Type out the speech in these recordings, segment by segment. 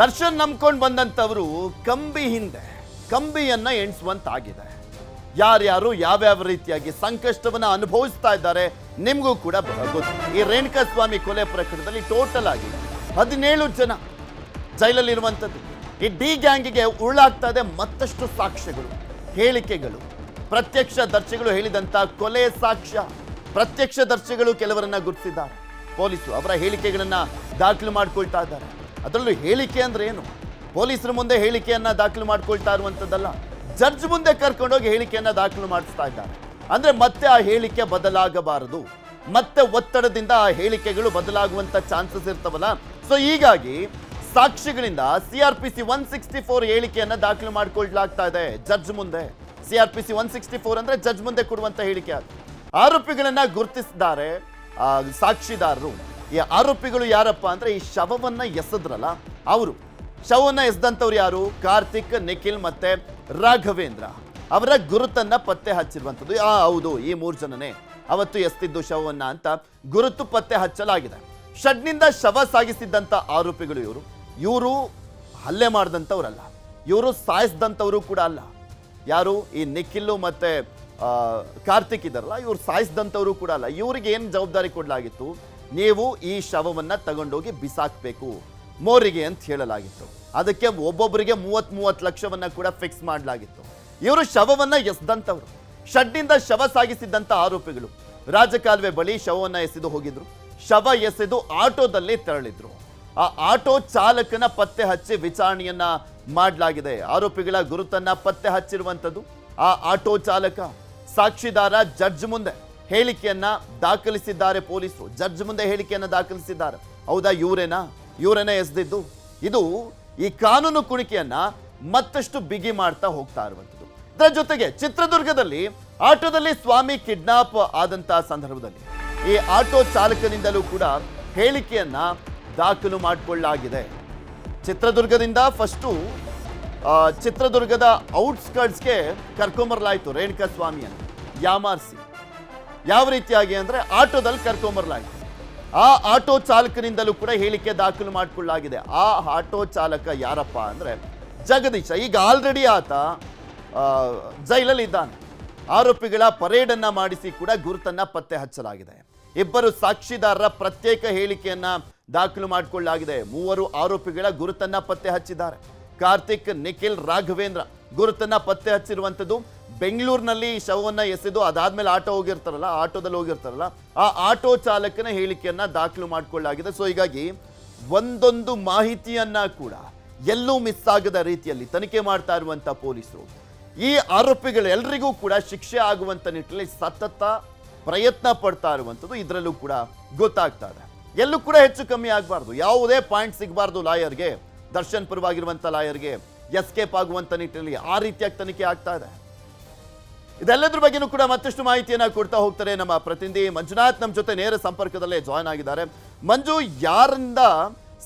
ದರ್ಶನ್ ನಂಬ್ಕೊಂಡು ಬಂದಂಥವರು ಕಂಬಿ ಹಿಂದೆ, ಕಂಬಿಯನ್ನು ಎಣಿಸುವಂತಾಗಿದೆ. ಯಾರ್ಯಾರು ಯಾವ್ಯಾವ ರೀತಿಯಾಗಿ ಸಂಕಷ್ಟವನ್ನ ಅನುಭವಿಸ್ತಾ ಇದ್ದಾರೆ, ನಿಮಗೂ ಕೂಡ ಗೊತ್ತು. ಈ ರೇಣುಕಾ ಸ್ವಾಮಿ ಕೊಲೆ ಪ್ರಕರಣದಲ್ಲಿ ಟೋಟಲ್ ಆಗಿ ಹದಿನೇಳು ಜನ ಜೈಲಲ್ಲಿರುವಂಥದ್ದು. ಈ ಡಿ ಗ್ಯಾಂಗಿಗೆ ಉರುಳಾಗ್ತಾ ಇದೆ ಮತ್ತಷ್ಟು ಸಾಕ್ಷ್ಯಗಳು, ಹೇಳಿಕೆಗಳು. ಪ್ರತ್ಯಕ್ಷ ದರ್ಶಿಗಳು ಹೇಳಿದಂತ ಕೊಲೆ ಸಾಕ್ಷ್ಯ, ಪ್ರತ್ಯಕ್ಷ ದರ್ಶಿಗಳು ಕೆಲವರನ್ನ ಗುರುತಿಸಿದ್ದಾರೆ. ಪೊಲೀಸರು ಅವರ ಹೇಳಿಕೆಗಳನ್ನ ದಾಖಲು ಮಾಡ್ಕೊಳ್ತಾ ಇದ್ದಾರೆ. ಅದರಲ್ಲೂ ಹೇಳಿಕೆ ಅಂದ್ರೆ ಏನು? ಪೊಲೀಸರ ಮುಂದೆ ಹೇಳಿಕೆಯನ್ನ ದಾಖಲು ಮಾಡ್ಕೊಳ್ತಾ ಇರುವಂಥದ್ದಲ್ಲ ಜಡ್ಜ್ ಮುಂದೆ ಕರ್ಕೊಂಡೋಗಿ ಹೇಳಿಕೆಯನ್ನ ದಾಖಲು ಮಾಡಿಸ್ತಾ ಇದ್ದಾರೆ. ಅಂದ್ರೆ ಮತ್ತೆ ಆ ಹೇಳಿಕೆ ಬದಲಾಗಬಾರದು. ಮತ್ತೆ ಒತ್ತಡದಿಂದ ಆ ಹೇಳಿಕೆಗಳು ಬದಲಾಗುವಂತ ಚಾನ್ಸಸ್ ಇರ್ತವಲ್ಲ. ಸೊ ಹೀಗಾಗಿ ಸಾಕ್ಷಿಗಳಿಂದ CR P C one sixty four ಹೇಳಿಕೆಯನ್ನ ದಾಖಲು ಮಾಡಿಕೊಳ್ಳಲಾಗ್ತಾ ಇದೆ ಜಡ್ಜ್ ಮುಂದೆ. CR P C one sixty four ಅಂದ್ರೆ ಜಡ್ಜ್ ಮುಂದೆ ಕೊಡುವಂತ ಹೇಳಿಕೆ ಆರೋಪಿಗಳನ್ನು ಗುರುತಿಸಿದ್ದಾರೆ ಸಾಕ್ಷಿದಾರರು. ಈ ಆರೋಪಿಗಳು ಯಾರಪ್ಪ ಅಂದ್ರೆ ಈ ಶವವನ್ನ ಎಸೆದ್ರಲ್ಲ? ಅವರು. ಶವವನ್ನ ಎಸ್ದಂಥವ್ರು ಯಾರು? ಕಾರ್ತಿಕ್, ನಿಖಿಲ್ ಮತ್ತೆ ರಾಘವೇಂದ್ರ. ಅವರ ಗುರುತನ್ನ ಪತ್ತೆ ಹಚ್ಚಿರುವಂಥದ್ದು. ಆ, ಹೌದು, ಈ ಮೂರು ಜನನೇ ಅವತ್ತು ಎಸ್ತಿದ್ದು ಶವವನ್ನ ಅಂತ ಗುರುತು ಪತ್ತೆ ಹಚ್ಚಲಾಗಿದೆ. ಷಡ್ನಿಂದ ಶವ ಸಾಗಿಸಿದ್ದಂಥ ಆರೋಪಿಗಳು ಇವರು. ಇವರು ಹಲ್ಲೆ ಮಾಡಿದಂಥವ್ರಲ್ಲ. ಇವರು ಸಾಯಿಸಿದಂಥವರು ಕೂಡ ಅಲ್ಲ. ಯಾರು? ಈ ನಿಖಿಲ್ಲು ಮತ್ತೆ ಕಾರ್ತಿಕ್ ಇದಾರಲ್ಲ ಇವ್ರು ಸಾಯಿಸಿದಂಥವರು ಕೂಡ ಅಲ್ಲ. ಇವರಿಗೆ ಏನು ಜವಾಬ್ದಾರಿ ಕೊಡಲಾಗಿತ್ತು? ನೀವು ಈ ಶವವನ್ನ ತಗೊಂಡೋಗಿ ಬಿಸಾಕ್ಬೇಕು. ಮೋರಿಗೆ ಅಂತ ಹೇಳಲಾಗಿತ್ತು. ಅದಕ್ಕೆ ಒಬ್ಬೊಬ್ಬರಿಗೆ ಮೂವತ್ ಮೂವತ್ತು ಲಕ್ಷವನ್ನ ಕೂಡ ಫಿಕ್ಸ್ ಮಾಡಲಾಗಿತ್ತು. ಇವರು ಶವವನ್ನ ಎಸ್ದಂಥವ್ರು ಶಡ್ನಿಂದ ಶವ ಸಾಗಿಸಿದ್ದಂಥ ಆರೋಪಿಗಳು. ರಾಜಕಾಲುವೆ ಬಳಿ ಶವವನ್ನ ಎಸೆದು ಹೋಗಿದ್ರು. ಶವ ಎಸೆದು ಆಟೋದಲ್ಲಿ ತೆರಳಿದ್ರು. ಆ ಆಟೋ ಚಾಲಕನ ಪತ್ತೆ ಹಚ್ಚಿ ವಿಚಾರಣೆಯನ್ನ ಮಾಡಲಾಗಿದೆ. ಆರೋಪಿಗಳ ಗುರುತನ್ನ ಪತ್ತೆ ಹಚ್ಚಿರುವಂಥದ್ದು ಆ ಆಟೋ ಚಾಲಕ. ಸಾಕ್ಷಿದಾರ ಜಡ್ಜ್ ಮುಂದೆ. ಹೇಳಿಕೆಯನ್ನ ದಾಖಲಿಸಿದ್ದಾರೆ ಪೊಲೀಸರು. ಜಡ್ಜ್ ಮುಂದೆ ಹೇಳಿಕೆಯನ್ನ ದಾಖಲಿಸಿದ್ದಾರೆ. ಹೌದಾ, ಇವರೇನಾ? ಇವರೇನ ಎಸ್ದಿದ್ದು? ಇದು ಈ ಕಾನೂನು ಕುಣಿಕೆಯನ್ನ ಮತ್ತಷ್ಟು ಬಿಗಿ ಮಾಡ್ತಾ ಹೋಗ್ತಾ ಇರುವಂಥದ್ದು. ಇದರ ಜೊತೆಗೆ ಚಿತ್ರದುರ್ಗದಲ್ಲಿ ಆಟೋದಲ್ಲಿ ಸ್ವಾಮಿ ಕಿಡ್ನಾಪ್ ಆದಂತಹ ಸಂದರ್ಭದಲ್ಲಿ ಈ ಆಟೋ ಚಾಲಕನಿಂದಲೂ ಕೂಡ ಹೇಳಿಕೆಯನ್ನ ದಾಖಲು ಮಾಡಿಕೊಳ್ಳಲಾಗಿದೆ. ಚಿತ್ರದುರ್ಗದಿಂದ ಫಸ್ಟು ಚಿತ್ರದುರ್ಗದ ಔಟ್ಸ್ಕರ್ಟ್ಸ್ಗೆ ಕರ್ಕೊಂಬರಲಾಯಿತು ರೇಣುಕಾ ಸ್ವಾಮಿಯನ್ನು. ಯಾಮಾರಿಸಿ. ಯಾವ ರೀತಿಯಾಗಿ ಅಂದ್ರೆ ಆಟೋದಲ್ಲಿ ಕರ್ಕೊಂಬರಲಾಗಿದೆ ಆ ಆಟೋ ಚಾಲಕನಿಂದಲೂ ಕೂಡ ಹೇಳಿಕೆ ದಾಖಲು ಮಾಡಿಕೊಳ್ಳಲಾಗಿದೆ ಆ ಆಟೋ ಚಾಲಕ ಯಾರಪ್ಪ ಅಂದ್ರೆ ಜಗದೀಶ. ಈಗ ಆಲ್ರೆಡಿ ಆತ ಜೈಲಲ್ಲಿ ಇದ್ದಾನೆ. ಆರೋಪಿಗಳ ಪರೇಡನ್ನು ಮಾಡಿಸಿ ಕೂಡ ಗುರುತನ್ನು ಪತ್ತೆ ಹಚ್ಚಲಾಗಿದೆ. ಇಬ್ಬರು ಸಾಕ್ಷಿದಾರರ ಪ್ರತ್ಯೇಕ ಹೇಳಿಕೆಯನ್ನ ದಾಖಲು ಮಾಡಿಕೊಳ್ಳಲಾಗಿದೆ ಮೂವರು ಆರೋಪಿಗಳ ಗುರುತನ್ನು ಪತ್ತೆ ಹಚ್ಚಿದ್ದಾರೆ. ಕಾರ್ತಿಕ್, ನಿಖಿಲ್, ರಾಘವೇಂದ್ರ ಗುರುತನ್ನು ಪತ್ತೆ ಹಚ್ಚಿರುವಂಥದ್ದು ಬೆಂಗಳೂರಿನಲ್ಲಿ ಈ ಶವವನ್ನು ಎಸೆದು ಅದಾದ್ಮೇಲೆ ಆಟೋ ಹೋಗಿರ್ತಾರಲ್ಲ, ಆಟೋದಲ್ಲಿ ಹೋಗಿರ್ತಾರಲ್ಲ, ಆ ಆಟೋ ಚಾಲಕನ ಹೇಳಿಕೆಯನ್ನ ದಾಖಲು ಮಾಡಿಕೊಳ್ಳಲಾಗಿದೆ. ಸೊ ಹೀಗಾಗಿ ಒಂದೊಂದು ಮಾಹಿತಿಯನ್ನ ಕೂಡ ಎಲ್ಲೂ ಮಿಸ್ ಆಗದ ರೀತಿಯಲ್ಲಿ ತನಿಖೆ ಮಾಡ್ತಾ ಇರುವಂಥ ಪೊಲೀಸರು. ಈ ಆರೋಪಿಗಳು ಎಲ್ರಿಗೂ ಕೂಡ ಶಿಕ್ಷೆ ಆಗುವಂತ ನಿಟ್ಟಿನಲ್ಲಿ ಸತತ ಪ್ರಯತ್ನ ಪಡ್ತಾ ಇರುವಂಥದ್ದು ಇದರಲ್ಲೂ ಕೂಡ ಗೊತ್ತಾಗ್ತಾ ಇದೆ. ಎಲ್ಲೂ ಕೂಡ ಹೆಚ್ಚು ಕಮ್ಮಿ ಆಗಬಾರ್ದು. ಯಾವುದೇ ಪಾಯಿಂಟ್ ಸಿಗಬಾರ್ದು ಲಾಯರ್ಗೆ, ದರ್ಶನ್ ಪರವಾಗಿರುವಂಥ ಲಾಯರ್ಗೆ ಎಸ್ಕೇಪ್ ಆಗುವಂತ ನಿಟ್ಟಿನಲ್ಲಿ ಆ ರೀತಿಯಾಗಿ ತನಿಖೆ ಆಗ್ತಾ ಇದೆ. ಇದೆಲ್ಲದ್ರ ಬಗ್ಗೆನೂ ಕೂಡ ಮತ್ತಷ್ಟು ಮಾಹಿತಿಯನ್ನ ಕೊಡ್ತಾ ಹೋಗ್ತಾರೆ ನಮ್ಮ ಪ್ರತಿನಿಧಿ ಮಂಜುನಾಥ್. ನಮ್ಮ ಜೊತೆ ನೇರ ಸಂಪರ್ಕದಲ್ಲೇ ಜಾಯ್ನ್ ಆಗಿದ್ದಾರೆ. ಮಂಜು, ಯಾರಿಂದ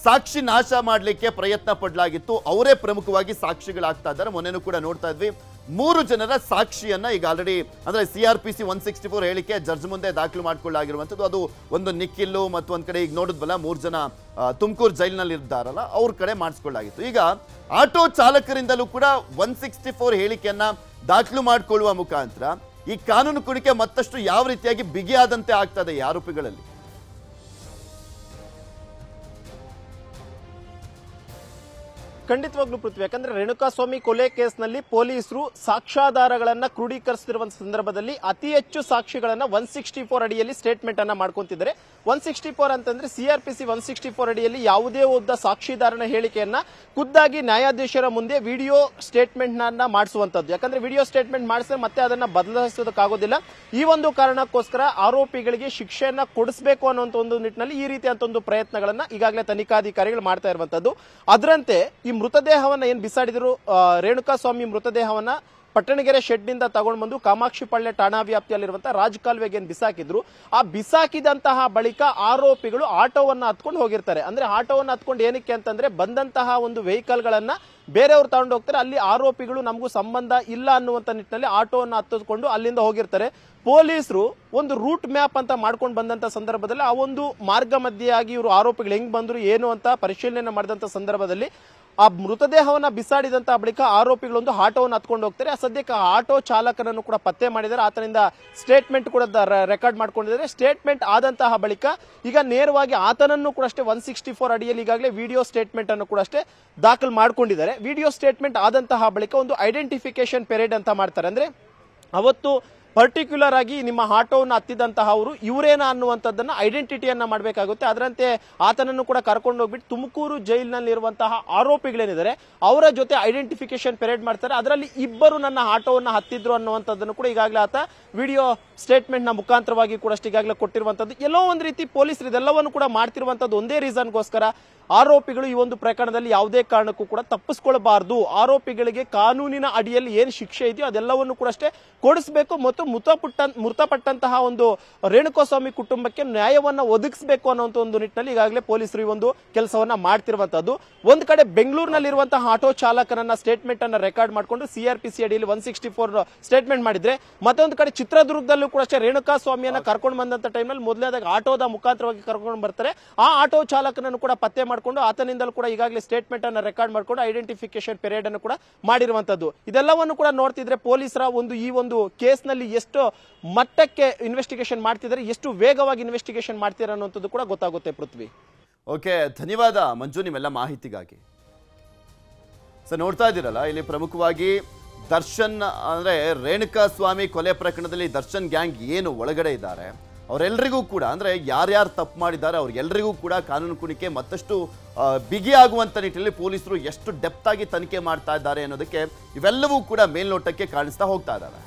ಸಾಕ್ಷಿ ನಾಶ ಮಾಡಲಿಕ್ಕೆ ಪ್ರಯತ್ನ ಪಡಲಾಗಿತ್ತು? ಅವರೇ ಪ್ರಮುಖವಾಗಿ ಸಾಕ್ಷಿಗಳಾಗ್ತಾ ಇದ್ದಾರೆ. ಮೊನ್ನೆನೂ ಕೂಡ ನೋಡ್ತಾ ಇದ್ವಿ. ಮೂರು ಜನರ ಸಾಕ್ಷಿಯನ್ನ ಈಗ ಆಲ್ರೆಡಿ ಅಂದ್ರೆ C R P C one sixty four ಹೇಳಿಕೆ ಜಡ್ಜ್ ಮುಂದೆ ದಾಖಲು ಮಾಡ್ಕೊಳ್ಳಾಗಿರುವಂಥದ್ದು ಅದು ಒಂದು ನಿಖಿಲ್ಲು ಮತ್ತು ಒಂದ್ ಕಡೆ ಈಗ ನೋಡಿದ್ವಲ್ಲ, ಮೂರು ಜನ ತುಮಕೂರು ಜೈಲಿನಲ್ಲಿ ಇದ್ದಾರಲ್ಲ, ಅವ್ರ ಕಡೆ ಮಾಡಿಸ್ಕೊಳ್ಳಾಗಿತ್ತು ಈಗ ಆಟೋ ಚಾಲಕರಿಂದಲೂ ಕೂಡ ಒನ್ ಸಿಕ್ಸ್ಟಿ ಫೋರ್ ಹೇಳಿಕೆಯನ್ನ ದಾಖಲು ಮಾಡಿಕೊಳ್ಳುವ ಮುಖಾಂತರ ಈ ಕಾನೂನು ಕುಣಿಕೆ ಮತ್ತಷ್ಟು ಯಾವ ರೀತಿಯಾಗಿ ಬಿಗಿಯಾದಂತೆ ಆಗ್ತದೆ ಈ ಆರೋಪಿಗಳಲ್ಲಿ? ಖಂಡಿತವಾಗ್ಲೂ ಪೃಥ್ವಿ. ಯಾಕಂದ್ರೆ ರೇಣುಕಾಸ್ವಾಮಿ ಕೊಲೆ ಕೇಸ್ನಲ್ಲಿ ಪೊಲೀಸರು ಸಾಕ್ಷ್ಯಾಧಾರಗಳನ್ನ ಕ್ರೋಢೀಕರಿಸುತ್ತಿರುವ ಸಂದರ್ಭದಲ್ಲಿ ಅತಿ ಹೆಚ್ಚು ಸಾಕ್ಷಿಗಳನ್ನ ಒನ್ ಸಿಕ್ಸ್ಟಿ ಫೋರ್ ಅಡಿಯಲ್ಲಿ ಸ್ಟೇಟ್ಮೆಂಟ್ ಅನ್ನ ಮಾಡ್ಕೊಂತಿದ್ದಾರೆ. ಒನ್ ಸಿಕ್ಸ್ಟಿ ಫೋರ್ ಅಂತಂದ್ರೆ ಸಿಆರ್ಪಿಸಿ ಒನ್ ಸಿಕ್ಸ್ಟಿ ಫೋರ್ ಅಡಿಯಲ್ಲಿ ಯಾವುದೇ ಒಬ್ಬ ಸಾಕ್ಷಿದಾರನ ಹೇಳಿಕೆಯನ್ನ ಖುದ್ದಾಗಿ ನ್ಯಾಯಾಧೀಶರ ಮುಂದೆ ವಿಡಿಯೋ ಸ್ಟೇಟ್ಮೆಂಟ್ನ ಮಾಡಿಸುವಂತದ್ದು. ಯಾಕಂದ್ರೆ ವಿಡಿಯೋ ಸ್ಟೇಟ್ಮೆಂಟ್ ಮಾಡಿಸಿದ್ರೆ ಮತ್ತೆ ಅದನ್ನ ಬದಲಾಯಿಸೋದಕ್ಕಾಗೋದಿಲ್ಲ. ಈ ಒಂದು ಕಾರಣಕ್ಕೋಸ್ಕರ ಆರೋಪಿಗಳಿಗೆ ಶಿಕ್ಷೆಯನ್ನ ಕೊಡಿಸಬೇಕು ಅನ್ನುವಂತ ಒಂದು ನಿಟ್ಟಿನಲ್ಲಿ ಈ ರೀತಿಯಂತ ಒಂದು ಪ್ರಯತ್ನಗಳನ್ನ ಈಗಾಗಲೇ ತನಿಖಾಧಿಕಾರಿಗಳು ಮಾಡ್ತಾ ಇರುವಂತದ್ದು. ಅದರಂತೆ ಈ ಮೃತದೇಹವನ್ನ ಏನ್ ಬಿಸಾಡಿದ್ರು ಆ, ರೇಣುಕಾ ಸ್ವಾಮಿ ಮೃತದೇಹವನ್ನ ಪಟ್ಟಣಗೆರೆ ಶೆಡ್ನಿಂದ ತಗೊಂಡು ಬಂದು ಕಾಮಾಕ್ಷಿಪಾಳ್ಯ ಠಾಣಾ ವ್ಯಾಪ್ತಿಯಲ್ಲಿರುವಂತಹ ರಾಜಕಾಲುವೆಗೆ ಏನ್ ಬಿಸಾಕಿದ್ರು ಆ ಬಿಸಾಕಿದಂತಹ ಬಳಿಕ ಆರೋಪಿಗಳು ಆಟೋವನ್ನ ಹತ್ಕೊಂಡು ಹೋಗಿರ್ತಾರೆ. ಅಂದ್ರೆ ಆಟೋವನ್ನ ಹತ್ಕೊಂಡು ಏನಕ್ಕೆ ಅಂತಂದ್ರೆ ಬಂದಂತಹ ಒಂದು ವೆಹಿಕಲ್ ಗಳನ್ನ ಬೇರೆಯವರು ತಗೊಂಡು ಹೋಗ್ತಾರೆ. ಅಲ್ಲಿ ಆರೋಪಿಗಳು ನಮಗೂ ಸಂಬಂಧ ಇಲ್ಲ ಅನ್ನುವಂತ ನಿಟ್ಟಿನಲ್ಲಿ ಆಟೋವನ್ನ ಹತ್ತಿಸ್ಕೊಂಡು ಅಲ್ಲಿಂದ ಹೋಗಿರ್ತಾರೆ. ಪೊಲೀಸರು ಒಂದು ರೂಟ್ ಮ್ಯಾಪ್ ಅಂತ ಮಾಡ್ಕೊಂಡು ಬಂದಂತ ಸಂದರ್ಭದಲ್ಲಿ ಆ ಒಂದು ಮಾರ್ಗ ಮಧ್ಯೆಯಾಗಿ ಇವರು ಆರೋಪಿಗಳು ಹೆಂಗ್ ಬಂದ್ರು ಏನು ಅಂತ ಪರಿಶೀಲನೆ ಮಾಡಿದಂತ ಸಂದರ್ಭದಲ್ಲಿ ಆ ಮೃತದೇಹವನ್ನ ಬಿಸಾಡಿದಂತ ಬಳಿಕ ಆರೋಪಿಗಳೊಂದು ಆಟೋವನ್ನು ಹತ್ಕೊಂಡು ಹೋಗ್ತಾರೆ. ಆ ಸದ್ಯಕ್ಕೆ ಆಟೋ ಚಾಲಕನನ್ನು ಕೂಡ ಪತ್ತೆ ಮಾಡಿದ್ದಾರೆ. ಆತನಿಂದ ಸ್ಟೇಟ್ಮೆಂಟ್ ಕೂಡ ರೆಕಾರ್ಡ್ ಮಾಡ್ಕೊಂಡಿದ್ದಾರೆ. ಸ್ಟೇಟ್ಮೆಂಟ್ ಆದಂತಹ ಬಳಿಕ ಈಗ ನೇರವಾಗಿ ಆತನನ್ನು ಕೂಡ ಅಷ್ಟೇ ಒನ್ ಸಿಕ್ಸ್ಟಿ ಫೋರ್ ಅಡಿಯಲ್ಲಿ ಈಗಾಗಲೇ ವಿಡಿಯೋ ಸ್ಟೇಟ್ಮೆಂಟ್ ಅನ್ನು ಕೂಡ ಅಷ್ಟೇ ದಾಖಲು ಮಾಡ್ಕೊಂಡಿದ್ದಾರೆ. ವಿಡಿಯೋ ಸ್ಟೇಟ್ಮೆಂಟ್ ಆದಂತಹ ಬಳಿಕ ಒಂದು ಐಡೆಂಟಿಫಿಕೇಶನ್ ಪೆರೇಡ್ ಅಂತ ಮಾಡ್ತಾರೆ. ಅಂದ್ರೆ ಅವತ್ತು ಪರ್ಟಿಕ್ಯುಲರ್ ಆಗಿ ನಿಮ್ಮ ಆಟೋವನ್ನು ಹತ್ತಿದಂತಹ ಅವರು ಇವರೇನ ಅನ್ನುವಂಥದ್ದನ್ನು ಐಡೆಂಟಿಟಿಯನ್ನ ಮಾಡಬೇಕಾಗುತ್ತೆ. ಅದರಂತೆ ಆತನನ್ನು ಕೂಡ ಕರ್ಕೊಂಡು ಹೋಗ್ಬಿಟ್ಟು ತುಮಕೂರು ಜೈಲಿನಲ್ಲಿರುವಂತಹ ಆರೋಪಿಗಳೇನಿದ್ದಾರೆ, ಅವರ ಜೊತೆ ಐಡೆಂಟಿಫಿಕೇಶನ್ ಪೆರೇಡ್ ಮಾಡ್ತಾರೆ. ಅದರಲ್ಲಿ ಇಬ್ಬರು ನನ್ನ ಆಟೋವನ್ನು ಹತ್ತಿದ್ರು ಅನ್ನುವಂಥದ್ದನ್ನು ಕೂಡ ಈಗಾಗಲೇ ಆತ ವಿಡಿಯೋ ಸ್ಟೇಟ್ಮೆಂಟ್ನ ಮುಖಾಂತರವಾಗಿ ಕೂಡ ಅಷ್ಟು ಈಗಾಗಲೇ ಕೊಟ್ಟಿರುವಂಥದ್ದು. ಎಲ್ಲೋ ಒಂದು ರೀತಿ ಪೊಲೀಸರು ಇದೆಲ್ಲವನ್ನು ಕೂಡ ಮಾಡ್ತಿರುವಂಥದ್ದು ಒಂದೇ ರೀಸನ್ಗೋಸ್ಕರ. ಆರೋಪಿಗಳು ಈ ಒಂದು ಪ್ರಕರಣದಲ್ಲಿ ಯಾವುದೇ ಕಾರಣಕ್ಕೂ ಕೂಡ ತಪ್ಪಿಸ್ಕೊಳ್ಬಾರ್ದು. ಆರೋಪಿಗಳಿಗೆ ಕಾನೂನಿನ ಅಡಿಯಲ್ಲಿ ಏನು ಶಿಕ್ಷೆ ಇದೆಯೋ ಅದೆಲ್ಲವನ್ನು ಕೂಡ ಅಷ್ಟೇ ಕೊಡಿಸಬೇಕು. ಮತ್ತು ಮೃತಪಟ್ಟ ಮೃತಪಟ್ಟಂತಹ ಒಂದು ರೇಣುಕೋಸ್ವಾಮಿ ಕುಟುಂಬಕ್ಕೆ ನ್ಯಾಯವನ್ನ ಒದಗಿಸಬೇಕು ಅನ್ನುವಂಥ ಒಂದು ನಿಟ್ಟಿನಲ್ಲಿ ಈಗಾಗಲೇ ಪೊಲೀಸರು ಒಂದು ಕೆಲಸವನ್ನ ಮಾಡ್ತಿರುವಂತದ್ದು ಒಂದ್ ಕಡೆ ಬೆಂಗಳೂರಿನಲ್ಲಿರುವಂತಹ ಆಟೋ ಚಾಲಕನನ್ನ ಸ್ಟೇಟ್ಮೆಂಟ್ ಅನ್ನ ರೆಕಾರ್ಡ್ ಮಾಡಿಕೊಂಡು ಸಿಆರ್ಪಿಸಿ ಅಡಿಯಲ್ಲಿ ಒನ್ ಸಿಕ್ಸ್ಟಿ ಫೋರ್ ಸ್ಟೇಟ್ಮೆಂಟ್ ಮಾಡಿದ್ರೆ, ಮತ್ತೊಂದು ಕಡೆ ಚಿತ್ರದುರ್ಗದಲ್ಲೂ ಕೂಡ ಅಷ್ಟೇ ರೇಣುಕಾ ಸ್ವಾಮಿಯನ್ನ ಕರ್ಕೊಂಡು ಬಂದಂತ ಟೈಮ್ನಲ್ಲಿ ಮೊದಲನೇದಾಗಿ ಆಟೋದ ಮುಖಾಂತರವಾಗಿ ಕರ್ಕೊಂಡು ಬರ್ತಾರೆ. ಆ ಆಟೋ ಚಾಲಕನನ್ನು ಕೂಡ ಪತ್ತೆ ಮಾಡಿಕೊಂಡು ಆತನಿಂದಲೂ ಕೂಡ ಈಗಾಗಲೇ ಸ್ಟೇಟ್ಮೆಂಟ್ ಅನ್ನ ರೆಕಾರ್ಡ್ ಮಾಡಿಕೊಂಡು ಐಡೆಂಟಿಫಿಕೇಶನ್ ಪೆರೇಡ್ ಅನ್ನು ಕೂಡ ಮಾಡಿರುವಂತದ್ದು ಇದೆಲ್ಲವನ್ನು ಕೂಡ ನೋಡ್ತಿದ್ರೆ ಪೊಲೀಸರ ಒಂದು ಈ ಒಂದು ಕೇಸ್ನಲ್ಲಿ ಎಷ್ಟು ಮಟ್ಟಕ್ಕೆ ಇನ್ವೆಸ್ಟಿಗೇಷನ್ ಮಾಡ್ತಿದ್ದಾರೆ, ಎಷ್ಟು ವೇಗವಾಗಿ ಇನ್ವೆಸ್ಟಿಗೇಷನ್ ಮಾಡ್ತಿದ್ದಾರೆ ಅನ್ನೋದು ಕೂಡ ಗೊತ್ತಾಗುತ್ತೆ ಪೃಥ್ವಿ. ಓಕೆ ಧನ್ಯವಾದ ಮಂಜು ನಿಮ್ಮೆಲ್ಲ ಮಾಹಿತಿಗಾಗಿ. ಸರ್ ನೋಡ್ತಾ ಇದ್ದೀರಲ್ಲ, ಇಲ್ಲಿ ಪ್ರಮುಖವಾಗಿ ದರ್ಶನ್, ಅಂದ್ರೆ ರೇಣುಕಾ ಸ್ವಾಮಿ ಕೊಲೆ ಪ್ರಕರಣದಲ್ಲಿ ದರ್ಶನ್ ಗ್ಯಾಂಗ್ ಏನು ಒಳಗಡೆ ಇದ್ದಾರೆ ಅವರೆಲ್ಲರಿಗೂ ಕೂಡ, ಅಂದ್ರೆ ಯಾರ್ಯಾರು ತಪ್ಪು ಮಾಡಿದ್ದಾರೆ ಅವ್ರಿಗೆಲ್ಲರಿಗೂ ಕೂಡ ಕಾನೂನು ಕುಣಿಕೆ ಮತ್ತಷ್ಟು ಬಿಗಿಯಾಗುವಂಥ ನಿಟ್ಟಿನಲ್ಲಿ ಪೊಲೀಸರು ಎಷ್ಟು ಡೆಪ್ತಾಗಿ ತನಿಖೆ ಮಾಡ್ತಾ ಇದ್ದಾರೆ ಅನ್ನೋದಕ್ಕೆ ಇವೆಲ್ಲವೂ ಕೂಡ ಮೇಲ್ನೋಟಕ್ಕೆ ಕಾಣಿಸ್ತಾ ಹೋಗ್ತಾ ಇದ್ದಾವೆ